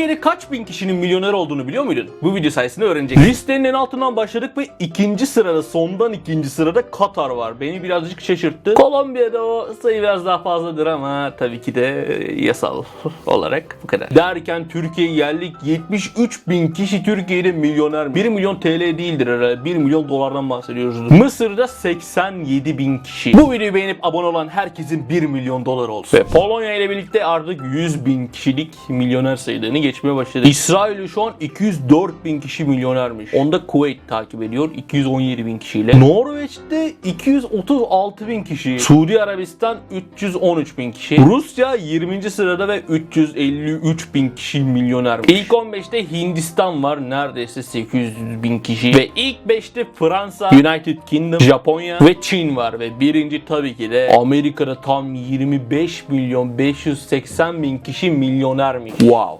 Türkiye'de kaç bin kişinin milyoner olduğunu biliyor muydun? Bu video sayesinde öğreneceksin. Listenin en altından başladık ve ikinci sırada sondan ikinci sırada Katar var. Beni birazcık şaşırttı. Kolombiya'da o sayı biraz daha fazladır ama tabii ki de yasal olarak bu kadar. Derken Türkiye'ye geldik 73 bin kişi Türkiye'de milyoner. 1 milyon TL değildir herhalde. 1 milyon dolardan bahsediyoruz. Mısır'da 87 bin kişi. Bu videoyu beğenip abone olan herkesin 1 milyon dolar olsun. Ve Polonya ile birlikte artık 100 bin kişilik milyoner sayılarını geçmeye başladı. İsrail'de şu an 204 bin kişi milyonermiş. Onda Kuveyt takip ediyor 217 bin kişiyle. Norveç'te 236 bin kişi. Suudi Arabistan 313 bin kişi. Rusya 20. sırada ve 353 bin kişi milyoner. İlk 15'te Hindistan var neredeyse 800 bin kişi. Ve ilk 5'te Fransa, United Kingdom, Japonya ve Çin var. Ve birinci tabii ki de Amerika'da tam 25 milyon 580 bin kişi milyonermiş. Wow.